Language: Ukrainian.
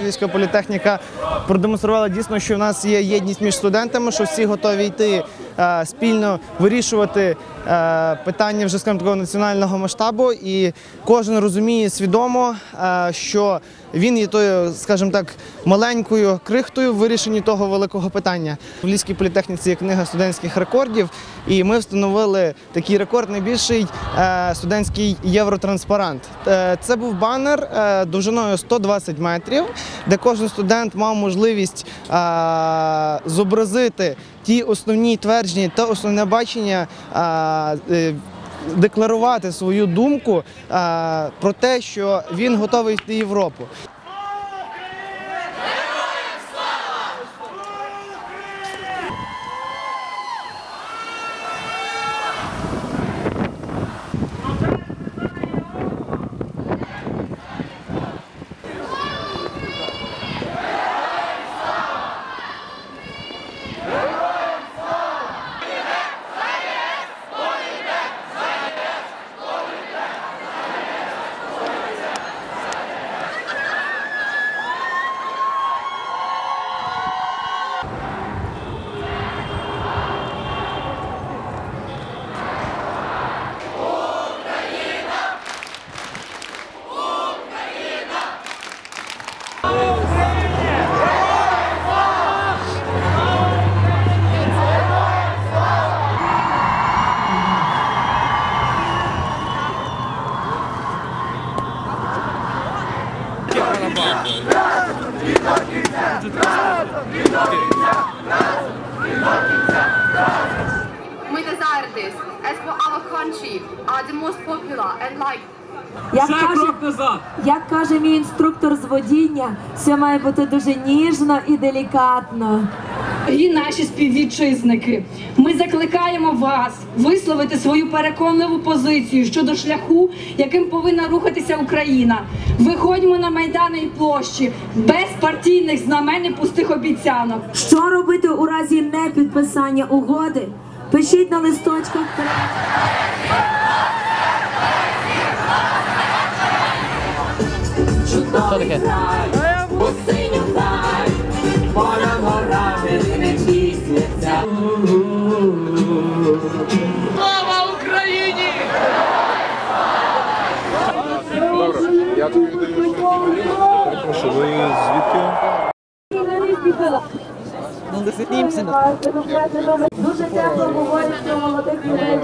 Львівська політехніка продемонструвала дійсно, що в нас є єдність між студентами, що всі готові йти е, спільно вирішувати е, питання вже скажімо такого національного масштабу, і кожен розуміє свідомо, е, що він є тою, скажімо так, маленькою крихтою в вирішенні того великого питання. В Львівській політехніці є книга студентських рекордів, і ми встановили такий рекорд найбільший студентський євротранспарант. Е, Це був банер е, довжиною 120 метрів, де кожен студент мав можливість е, зобразити ті основні твердження та основне бачення. е, е, Декларувати свою думку е, про те, що він готовий йти в Європу. Як каже, як каже мій інструктор з водіння, все має бути дуже ніжно і делікатно. Дорогі наші співвітчизники, ми закликаємо вас висловити свою переконливу позицію щодо шляху, яким повинна рухатися Україна. Виходьмо на майдани і площі без партійних знамен і пустих обіцянок. Що робити у разі непідписання угоди? Пишіть на листочках. Я тобі віддаю Прошу, ви звідки? Дуже тепло говорять що молодих людей.